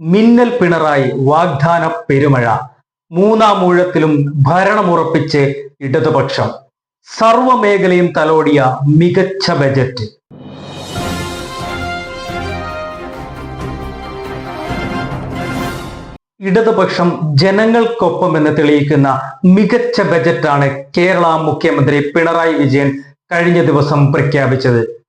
മിന്നൽ പിണറായി വാഗ്ദാന പെരുമഴ. മൂന്നാം ഊഴത്തിലും ഭരണമുറപ്പിച്ച് ഇടതുപക്ഷം. സർവമേഖലയും തലോടിയ മികച്ച ബജറ്റ്. ഇടതുപക്ഷം ജനങ്ങൾക്കൊപ്പം എന്ന് തെളിയിക്കുന്ന മികച്ച ബജറ്റാണ് കേരള മുഖ്യമന്ത്രി പിണറായി വിജയൻ കഴിഞ്ഞ ദിവസം പ്രഖ്യാപിച്ചത്.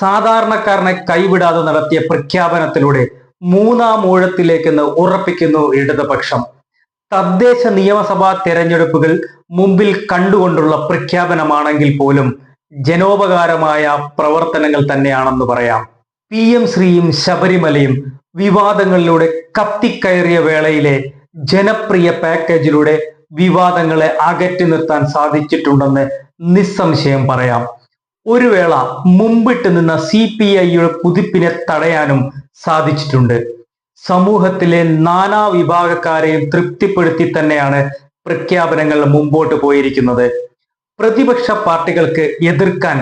സാധാരണക്കാരനെ കൈവിടാതെ നടത്തിയ പ്രഖ്യാപനത്തിലൂടെ മൂന്നാം ഊഴത്തിലേക്കെന്ന് ഉറപ്പിക്കുന്നു ഇടതുപക്ഷം. തദ്ദേശ നിയമസഭാ തെരഞ്ഞെടുപ്പുകൾ മുമ്പിൽ കണ്ടുകൊണ്ടുള്ള പ്രഖ്യാപനമാണെങ്കിൽ പോലും ജനോപകാരമായ പ്രവർത്തനങ്ങൾ തന്നെയാണെന്ന് പറയാം. പി. എം. ശ്രീയും ശബരിമലയും വിവാദങ്ങളിലൂടെ കത്തിക്കയറിയ വേളയിലെ ജനപ്രിയ പാക്കേജിലൂടെ വിവാദങ്ങളെ അകറ്റി നിർത്താൻ സാധിച്ചിട്ടുണ്ടെന്ന് നിസ്സംശയം പറയാം. ഒരു വേള മുമ്പിട്ട് നിന്ന സി പി ഐയുടെ കുതിപ്പിനെ തടയാനും സാധിച്ചിട്ടുണ്ട്. സമൂഹത്തിലെ നാനാ വിഭാഗക്കാരെയും തൃപ്തിപ്പെടുത്തി തന്നെയാണ് പ്രഖ്യാപനങ്ങൾ മുമ്പോട്ട് പോയിരിക്കുന്നത്. പ്രതിപക്ഷ പാർട്ടികൾക്ക് എതിർക്കാൻ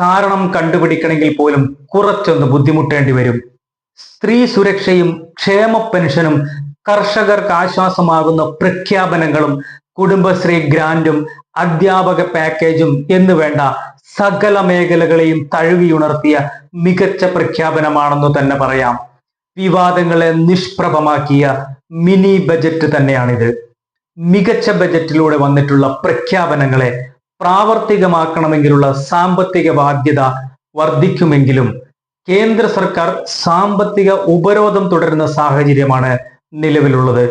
കാരണം കണ്ടുപിടിക്കണമെങ്കിൽ പോലും കുറച്ചൊന്ന് ബുദ്ധിമുട്ടേണ്ടി വരും. സ്ത്രീ സുരക്ഷയും ക്ഷേമ പെൻഷനും കർഷകർക്ക് ആശ്വാസമാകുന്ന പ്രഖ്യാപനങ്ങളും കുടുംബശ്രീ ഗ്രാന്റും അധ്യാപക പാക്കേജും എന്ന് വേണ്ട സകല മേഖലകളെയും തഴുകിയുണർത്തിയ മികച്ച പ്രഖ്യാപനമാണെന്ന് തന്നെ പറയാം. വിവാദങ്ങളെ നിഷ്പ്രഭമാക്കിയ മിനി ബജറ്റ് തന്നെയാണിത്. മികച്ച ബജറ്റിലൂടെ വന്നിട്ടുള്ള പ്രഖ്യാപനങ്ങളെ പ്രാവർത്തികമാക്കണമെങ്കിലുള്ള സാമ്പത്തിക ബാധ്യത വർദ്ധിക്കുമെങ്കിലും കേന്ദ്ര സർക്കാർ സാമ്പത്തിക ഉപരോധം തുടരുന്ന സാഹചര്യമാണ് നിലവിലുള്ളത്.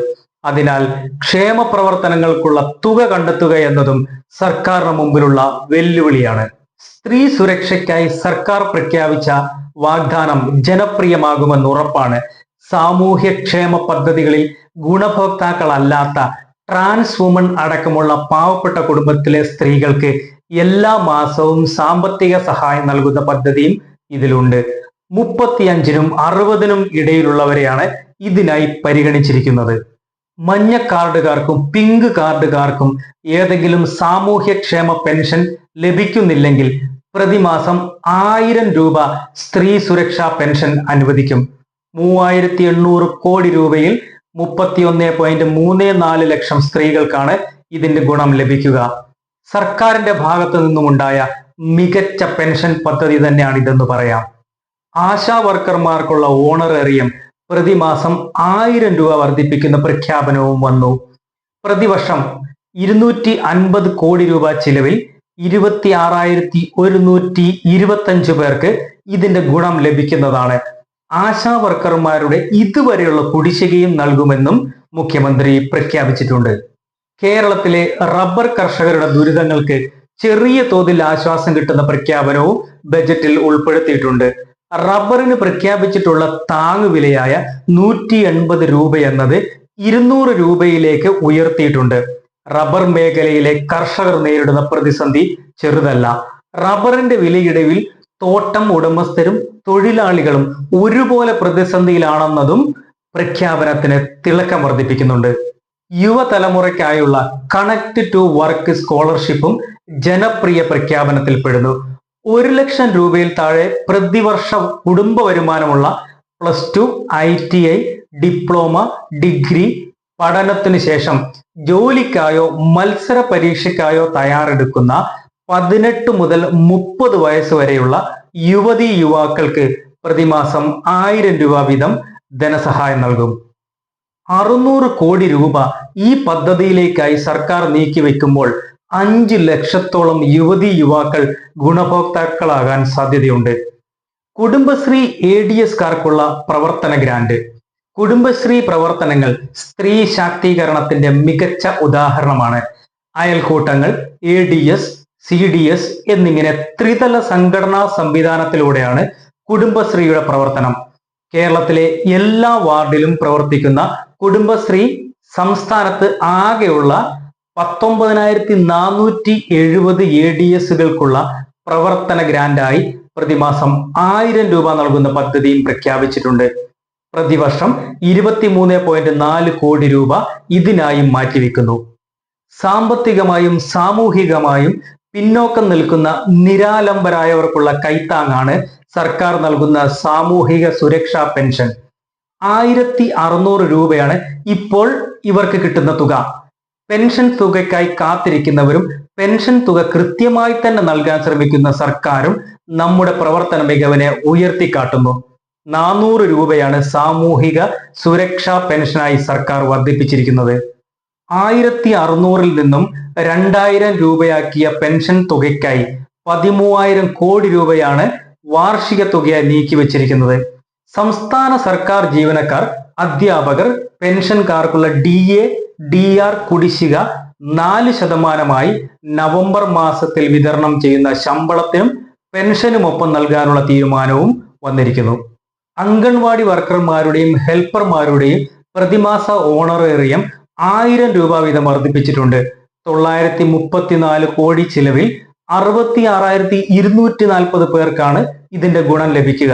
അതിനാൽ ക്ഷേമ പ്രവർത്തനങ്ങൾക്കുള്ള തുക കണ്ടെത്തുക എന്നതും സർക്കാരിന് മുമ്പിലുള്ള വെല്ലുവിളിയാണ്. സ്ത്രീ സുരക്ഷയ്ക്കായി സർക്കാർ പ്രഖ്യാപിച്ച വാഗ്ദാനം ജനപ്രിയമാകുമെന്ന് ഉറപ്പാണ്. സാമൂഹ്യക്ഷേമ പദ്ധതികളിൽ ഗുണഭോക്താക്കളല്ലാത്ത ട്രാൻസ് വുമൺ അടക്കമുള്ള പാവപ്പെട്ട കുടുംബത്തിലെ സ്ത്രീകൾക്ക് എല്ലാ മാസവും സാമ്പത്തിക സഹായം നൽകുന്ന പദ്ധതിയും ഇതിലുണ്ട്. മുപ്പത്തിയഞ്ചിനും അറുപതിനും ഇടയിലുള്ളവരെയാണ് ഇതിനായി പരിഗണിച്ചിരിക്കുന്നത്. മഞ്ഞ കാർഡുകാർക്കും പിങ്ക് കാർഡുകാർക്കും ഏതെങ്കിലും സാമൂഹ്യക്ഷേമ പെൻഷൻ ലഭിക്കുന്നില്ലെങ്കിൽ പ്രതിമാസം ആയിരം രൂപ സ്ത്രീ സുരക്ഷാ പെൻഷൻ അനുവദിക്കും. മൂവായിരത്തി എണ്ണൂറ് കോടി രൂപയിൽ മുപ്പത്തിയൊന്ന് പോയിന്റ് മൂന്ന് നാല് ലക്ഷം സ്ത്രീകൾക്കാണ് ഇതിന്റെ ഗുണം ലഭിക്കുക. സർക്കാരിന്റെ ഭാഗത്തു നിന്നുമുണ്ടായ മികച്ച പെൻഷൻ പദ്ധതി തന്നെയാണ് ഇതെന്ന് പറയാം. ആശാ വർക്കർമാർക്കുള്ള ഓണറേറിയം പ്രതിമാസം ആയിരം രൂപ വർദ്ധിപ്പിക്കുന്ന പ്രഖ്യാപനവും വന്നു. പ്രതിവർഷം ഇരുന്നൂറ്റി അൻപത് കോടി രൂപ ചിലവിൽ ഇരുപത്തി ആറായിരത്തി ഒരുന്നൂറ്റി ഇരുപത്തഞ്ച് പേർക്ക് ഇതിന്റെ ഗുണം ലഭിക്കുന്നതാണ്. ആശാ വർക്കർമാരുടെ ഇതുവരെയുള്ള കുടിശ്ശികയും നൽകുമെന്നും മുഖ്യമന്ത്രി പ്രഖ്യാപിച്ചിട്ടുണ്ട്. കേരളത്തിലെ റബ്ബർ കർഷകരുടെ ദുരിതങ്ങൾക്ക് ചെറിയ തോതിൽ ആശ്വാസം കിട്ടുന്ന പ്രഖ്യാപനവും ബജറ്റിൽ ഉൾപ്പെടുത്തിയിട്ടുണ്ട്. റബ്ബറിന് പ്രഖ്യാപിച്ചിട്ടുള്ള താങ്ങുവിലയായ നൂറ്റി എൺപത് രൂപ എന്നത് ഇരുന്നൂറ് രൂപയിലേക്ക് ഉയർത്തിയിട്ടുണ്ട്. റബ്ബർ മേഖലയിലെ കർഷകർ നേരിടുന്ന പ്രതിസന്ധി ചെറുതല്ല. റബ്ബറിന്റെ വിലയിടവിൽ തോട്ടം ഉടമസ്ഥരും തൊഴിലാളികളും ഒരുപോലെ പ്രതിസന്ധിയിലാണെന്നതും പ്രഖ്യാപനത്തിന് തിളക്കം വർദ്ധിപ്പിക്കുന്നുണ്ട് യുവതലമുറയ്ക്കായുള്ള കണക്ട് ടു വർക്ക് സ്കോളർഷിപ്പും ജനപ്രിയ പ്രഖ്യാപനത്തിൽ പെടുന്നു ഒരു ലക്ഷം രൂപയിൽ താഴെ പ്രതിവർഷം കുടുംബ വരുമാനമുള്ള plus two I T I diploma degree പഠനത്തിന് ശേഷം ജോലിക്കായോ മത്സര പരീക്ഷയ്ക്കായോ തയ്യാറെടുക്കുന്ന പതിനെട്ട് മുതൽ മുപ്പത് വയസ്സ് വരെയുള്ള യുവതി യുവാക്കൾക്ക് പ്രതിമാസം ആയിരം രൂപ വീതം ധനസഹായം നൽകും. അറുന്നൂറ് കോടി രൂപ ഈ പദ്ധതിയിലേക്കായി സർക്കാർ നീക്കിവെക്കുമ്പോൾ അഞ്ച് ലക്ഷത്തോളം യുവതി യുവാക്കൾ ഗുണഭോക്താക്കളാകാൻ സാധ്യതയുണ്ട്. കുടുംബശ്രീ എ ഡി എസ്കാർക്കുള്ള പ്രവർത്തന ഗ്രാന്റ് കുടുംബശ്രീ പ്രവർത്തനങ്ങൾ സ്ത്രീ ശാക്തീകരണത്തിന്റെ മികച്ച ഉദാഹരണമാണ്. അയൽക്കൂട്ടങ്ങൾ A D S C D S എന്നിങ്ങനെ ത്രിതല സംഘടനാ സംവിധാനത്തിലൂടെയാണ് കുടുംബശ്രീയുടെ പ്രവർത്തനം. കേരളത്തിലെ എല്ലാ വാർഡിലും പ്രവർത്തിക്കുന്ന കുടുംബശ്രീ സംസ്ഥാനത്ത് ആകെയുള്ള പത്തൊമ്പതിനായിരത്തി നാനൂറ്റി എഴുപത് എ ഡി എസുകൾക്കുള്ള പ്രവർത്തന ഗ്രാന്റായി പ്രതിമാസം ആയിരം രൂപ നൽകുന്ന പദ്ധതിയും പ്രഖ്യാപിച്ചിട്ടുണ്ട്. പ്രതിവർഷം ഇരുപത്തിമൂന്ന് പോയിന്റ് നാല് കോടി രൂപ ഇതിനായും മാറ്റിവെക്കുന്നു. സാമ്പത്തികമായും സാമൂഹികമായും പിന്നോക്കം നിൽക്കുന്ന നിരാലംബരായവർക്കുള്ള കൈത്താങ്ങാണ് സർക്കാർ നൽകുന്ന സാമൂഹിക സുരക്ഷാ പെൻഷൻ. ആയിരത്തി അറുന്നൂറ് രൂപയാണ് ഇപ്പോൾ ഇവർക്ക് കിട്ടുന്ന തുക. പെൻഷൻ തുകയ്ക്കായി കാത്തിരിക്കുന്നവരും പെൻഷൻ തുക കൃത്യമായി തന്നെ നൽകാൻ ശ്രമിക്കുന്ന സർക്കാരും നമ്മുടെ പ്രവർത്തന മികവിനെ ഉയർത്തിക്കാട്ടുന്നു. നാനൂറ് രൂപയാണ് സാമൂഹിക സുരക്ഷാ പെൻഷനായി സർക്കാർ വർദ്ധിപ്പിച്ചിരിക്കുന്നത്. ആയിരത്തി അറുന്നൂറിൽ നിന്നും രണ്ടായിരം രൂപയാക്കിയ പെൻഷൻ തുകയ്ക്കായി പതിമൂവായിരം കോടി രൂപയാണ് വാർഷിക തുകയായി നീക്കിവച്ചിരിക്കുന്നത് സംസ്ഥാന സർക്കാർ ജീവനക്കാർ അധ്യാപകർ പെൻഷൻകാർക്കുള്ള ഡി എ ഡി ആർ കുടിശ്ശിക നാല് ശതമാനമായി നവംബർ മാസത്തിൽ വിതരണം ചെയ്യുന്ന ശമ്പളത്തിനും പെൻഷനുമൊപ്പം നൽകാനുള്ള തീരുമാനവും വന്നിരിക്കുന്നു. അംഗൻവാടി വർക്കർമാരുടെയും ഹെൽപ്പർമാരുടെയും പ്രതിമാസ ഓണറേറിയം ആയിരം രൂപ വീതം വർദ്ധിപ്പിച്ചിട്ടുണ്ട്. തൊള്ളായിരത്തി മുപ്പത്തിനാല് കോടി ചിലവിൽ അറുപത്തി ആറായിരത്തി ഇരുന്നൂറ്റി നാൽപ്പത് പേർക്കാണ് ഇതിന്റെ ഗുണം ലഭിക്കുക.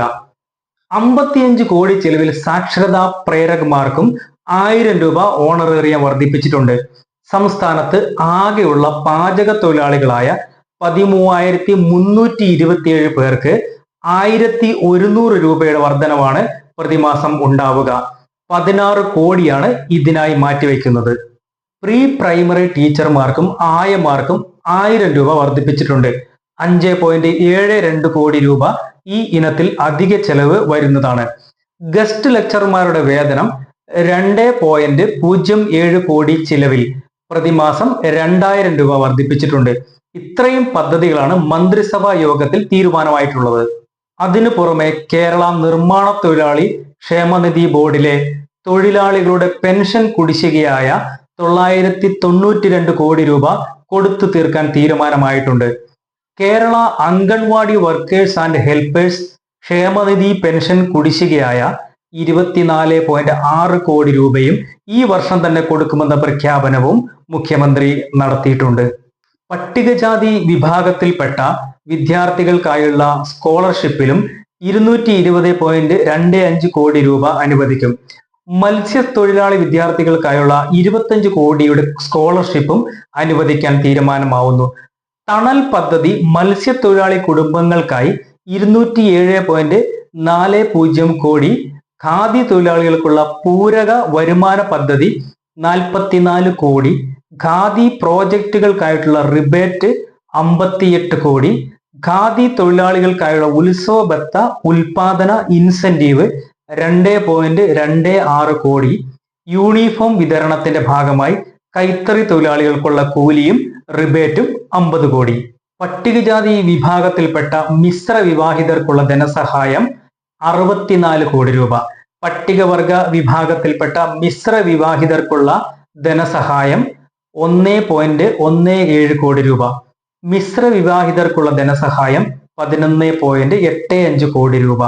അമ്പത്തിയഞ്ച് കോടി ചിലവിൽ സാക്ഷരതാ പ്രേരകന്മാർക്കും ആയിരം രൂപ ഓണറേറിയം വർദ്ധിപ്പിച്ചിട്ടുണ്ട്. സംസ്ഥാനത്ത് ആകെയുള്ള പാചക തൊഴിലാളികളായ പതിമൂവായിരത്തി മുന്നൂറ്റി ഇരുപത്തിയേഴ് പേർക്ക് ആയിരത്തി ഒരുന്നൂറ് രൂപയുടെ വർധനവാണ് പ്രതിമാസം ഉണ്ടാവുക. പതിനാറ് കോടിയാണ് ഇതിനായി മാറ്റിവെക്കുന്നത്. പ്രീ പ്രൈമറി ടീച്ചർമാർക്കും ആയമാർക്കും ആയിരം രൂപ വർദ്ധിപ്പിച്ചിട്ടുണ്ട്. അഞ്ച് പോയിന്റ് ഏഴ് രണ്ട് കോടി രൂപ ഈ ഇനത്തിൽ അധിക ചെലവ് വരുന്നതാണ്. ഗസ്റ്റ് ലെക്ചർമാരുടെ വേതനം രണ്ട് പോയിന്റ് പൂജ്യം ഏഴ് കോടി ചിലവിൽ പ്രതിമാസം രണ്ടായിരം രൂപ വർദ്ധിപ്പിച്ചിട്ടുണ്ട്. ഇത്രയും പദ്ധതികളാണ് മന്ത്രിസഭാ യോഗത്തിൽ തീരുമാനമായിട്ടുള്ളത്. അതിനു പുറമെ കേരള നിർമ്മാണ തൊഴിലാളി ക്ഷേമനിധി ബോർഡിലെ തൊഴിലാളികളുടെ പെൻഷൻ കുടിശ്ശികയായ തൊള്ളായിരത്തി തൊണ്ണൂറ്റി രണ്ട് കോടി രൂപ കൊടുത്തു തീർക്കാൻ തീരുമാനമായിട്ടുണ്ട്. Kerala anganwadi workers and helpers ക്ഷേമനിധി പെൻഷൻ കുടിശ്ശികയായ ഇരുപത്തിനാല് പോയിന്റ് ആറ് കോടി രൂപയും ഈ വർഷം തന്നെ കൊടുക്കുമെന്ന പ്രഖ്യാപനവും മുഖ്യമന്ത്രി നടത്തിയിട്ടുണ്ട്. പട്ടികജാതി വിഭാഗത്തിൽപ്പെട്ട വിദ്യാർത്ഥികൾക്കായുള്ള സ്കോളർഷിപ്പിലും ഇരുന്നൂറ്റി ഇരുപത് പോയിന്റ് രണ്ട് അഞ്ച് കോടി രൂപ അനുവദിക്കും. മത്സ്യത്തൊഴിലാളി വിദ്യാർത്ഥികൾക്കായുള്ള ഇരുപത്തഞ്ച് കോടിയുടെ സ്കോളർഷിപ്പും അനുവദിക്കാൻ തീരുമാനമാവുന്നു. തണൽ പദ്ധതി മത്സ്യത്തൊഴിലാളി കുടുംബങ്ങൾക്കായി ഇരുന്നൂറ്റി ഏഴ് പോയിന്റ് നാല് പൂജ്യം കോടി ഖാദി തൊഴിലാളികൾക്കുള്ള പൂരക വരുമാന പദ്ധതി നാൽപ്പത്തിനാല് കോടി. ഖാദി പ്രോജക്റ്റുകൾക്കായിട്ടുള്ള റിബേറ്റ് അമ്പത്തിയെട്ട് കോടി. ഖാദി തൊഴിലാളികൾക്കായുള്ള ഉത്സവ ബത്ത ഉൽപാദന ഇൻസെന്റീവ് രണ്ട് പോയിന്റ് രണ്ട് ആറ് കോടി. യൂണിഫോം വിതരണത്തിന്റെ ഭാഗമായി കൈത്തറി തൊഴിലാളികൾക്കുള്ള കൂലിയും റിബേറ്റും അമ്പത് കോടി. പട്ടികജാതി വിഭാഗത്തിൽപ്പെട്ട മിശ്ര വിവാഹിതർക്കുള്ള ധനസഹായം അറുപത്തിനാല് കോടി രൂപ. പട്ടികവർഗ വിഭാഗത്തിൽപ്പെട്ട മിശ്ര വിവാഹിതർക്കുള്ള ധനസഹായം ഒന്ന് പോയിന്റ് ഒന്ന് ഏഴ് കോടി രൂപ. മിശ്ര വിവാഹിതർക്കുള്ള ധനസഹായം പതിനൊന്ന് പോയിന്റ് എട്ട് അഞ്ച് കോടി രൂപ.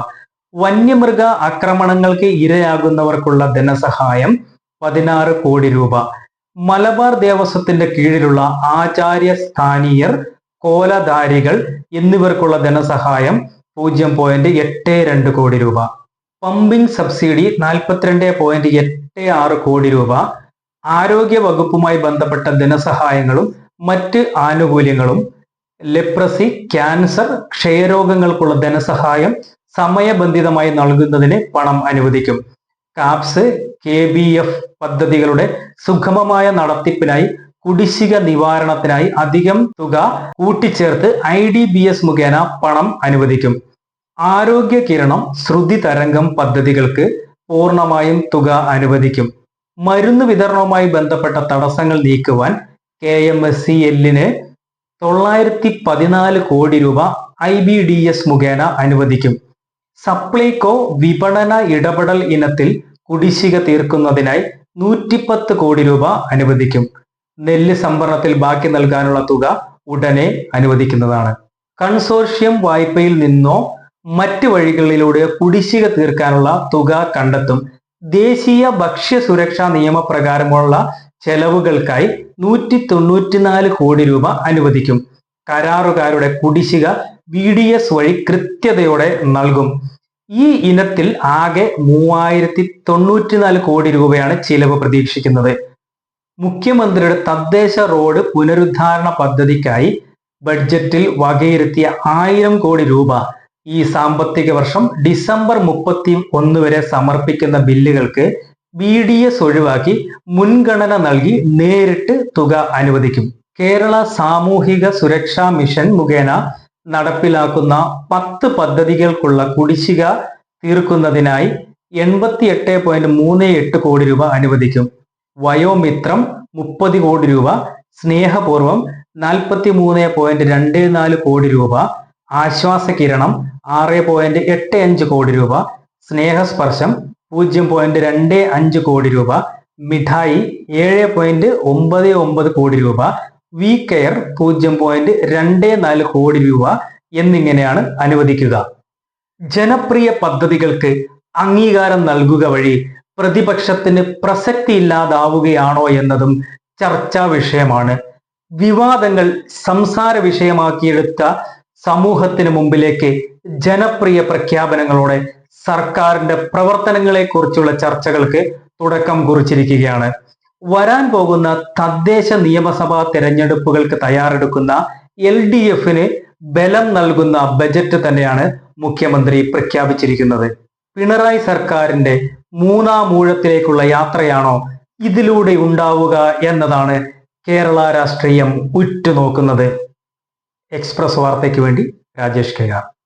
വന്യമൃഗ ആക്രമണങ്ങൾക്ക് ഇരയാകുന്നവർക്കുള്ള ധനസഹായം പതിനാറ് കോടി രൂപ. മലബാർ ദേവസ്വത്തിന്റെ കീഴിലുള്ള ആചാര്യ സ്ഥാനീയർ കോലധാരികൾ എന്നിവർക്കുള്ള ധനസഹായം പൂജ്യം പോയിന്റ് എട്ട് രണ്ട് കോടി രൂപ. പമ്പിംഗ് സബ്സിഡി നാൽപ്പത്തിരണ്ട് പോയിന്റ് എട്ട് ആറ് കോടി രൂപ ആരോഗ്യ വകുപ്പുമായി ബന്ധപ്പെട്ട ധനസഹായങ്ങളും മറ്റ് ആനുകൂല്യങ്ങളും ലെപ്രസി ക്യാൻസർ ക്ഷയരോഗങ്ങൾക്കുള്ള ധനസഹായം സമയബന്ധിതമായി നൽകുന്നതിന് പണം അനുവദിക്കും. കാപ്സ് കെ ബി എഫ് പദ്ധതികളുടെ സുഗമമായ നടത്തിപ്പിനായി കുടിശ്ശിക നിവാരണത്തിനായി അധികം തുക കൂട്ടിച്ചേർത്ത് ഐ ഡി ബി എസ് മുഖേന പണം അനുവദിക്കും. ആരോഗ്യ കിരണം ശ്രുതി തരംഗം പദ്ധതികൾക്ക് പൂർണമായും തുക അനുവദിക്കും. മരുന്ന് വിതരണവുമായി ബന്ധപ്പെട്ട തടസ്സങ്ങൾ നീക്കുവാൻ കെ എം എസ് സി എല്ലിന് തൊള്ളായിരത്തി പതിനാല് കോടി രൂപ ഐ ബി ഡി എസ് മുഖേന അനുവദിക്കും. സപ്ലൈകോ വിപണന ഇടപെടൽ ഇനത്തിൽ കുടിശ്ശിക തീർക്കുന്നതിനായി നൂറ്റിപ്പത്ത് കോടി രൂപ അനുവദിക്കും. നെല്ല് സംഭരണത്തിൽ ബാക്കി നൽകാനുള്ള തുക ഉടനെ അനുവദിക്കുന്നതാണ്. കൺസോർഷ്യം വായ്പയിൽ നിന്നോ മറ്റ് വഴികളിലൂടെ കുടിശ്ശിക തീർക്കാനുള്ള തുക കണ്ടെത്തും. ദേശീയ ഭക്ഷ്യ സുരക്ഷാ നിയമപ്രകാരമുള്ള ചെലവുകൾക്കായി നൂറ്റി തൊണ്ണൂറ്റിനാല് കോടി രൂപ അനുവദിക്കും. കരാറുകാരുടെ കുടിശ്ശിക വി ഡി എസ് വഴി കൃത്യതയോടെ നൽകും. ഈ ഇനത്തിൽ ആകെ മൂവായിരത്തി തൊണ്ണൂറ്റിനാല് കോടി രൂപയാണ് ചിലവ് പ്രതീക്ഷിക്കുന്നത്. മുഖ്യമന്ത്രിയുടെ തദ്ദേശ റോഡ് പുനരുദ്ധാരണ പദ്ധതിക്കായി ബഡ്ജറ്റിൽ വകയിരുത്തിയ ആയിരം കോടി രൂപ ഈ സാമ്പത്തിക വർഷം ഡിസംബർ മുപ്പത്തി ഒന്ന് വരെ സമർപ്പിക്കുന്ന ബില്ലുകൾക്ക് ബി ഡി എസ് ഒഴിവാക്കി മുൻഗണന നൽകി നേരിട്ട് തുക അനുവദിക്കും. കേരള സാമൂഹിക സുരക്ഷാ മിഷൻ മുഖേന നടപ്പിലാക്കുന്ന പത്ത് പദ്ധതികൾക്കുള്ള കുടിശ്ശിക തീർക്കുന്നതിനായി എൺപത്തി എട്ട് പോയിന്റ് മൂന്ന് എട്ട് കോടി രൂപ അനുവദിക്കും. വയോമിത്രം മുപ്പത് കോടി രൂപ സ്നേഹപൂർവം നാൽപ്പത്തി മൂന്ന് പോയിന്റ് രണ്ട് നാല് കോടി രൂപ ആശ്വാസകിരണം ആറ് പോയിന്റ് എട്ട് അഞ്ച് കോടി രൂപ സ്നേഹസ്പർശം പൂജ്യം പോയിന്റ് രണ്ട് അഞ്ച് കോടി രൂപ മിഠായി ഏഴ് പോയിന്റ് ഒമ്പത് ഒമ്പത് കോടി രൂപ വി കെയർ പൂജ്യം പോയിന്റ് രണ്ട് നാല് കോടി രൂപ എന്നിങ്ങനെയാണ് അനുവദിക്കുക. ജനപ്രിയ പദ്ധതികൾക്ക് അംഗീകാരം നൽകുക വഴി പ്രതിപക്ഷത്തിന് പ്രസക്തി ഇല്ലാതാവുകയാണോ എന്നതും ചർച്ചാ വിഷയമാണ്. വിവാദങ്ങൾ സംസാര വിഷയമാക്കിയെടുത്ത സമൂഹത്തിന് മുമ്പിലേക്ക് ജനപ്രിയ പ്രഖ്യാപനങ്ങളോടെ സർക്കാരിന്റെ പ്രവർത്തനങ്ങളെ കുറിച്ചുള്ള ചർച്ചകൾക്ക് തുടക്കം കുറിച്ചിരിക്കുകയാണ്. വരാൻ പോകുന്ന തദ്ദേശ നിയമസഭാ തെരഞ്ഞെടുപ്പുകൾക്ക് തയ്യാറെടുക്കുന്ന എൽ ഡി എഫിന് ബലം നൽകുന്ന ബജറ്റ് തന്നെയാണ് മുഖ്യമന്ത്രി പ്രഖ്യാപിച്ചിരിക്കുന്നത്. പിണറായി സർക്കാരിന്റെ മൂന്നാം ഊഴത്തിലേക്കുള്ള യാത്രയാണോ ഇതിലൂടെ ഉണ്ടാവുക എന്നതാണ് കേരള രാഷ്ട്രീയം ഉറ്റുനോക്കുന്നത്. എക്സ്പ്രസ് വാർത്തയ്ക്ക് വേണ്ടി രാജേഷ് കെ ആർ.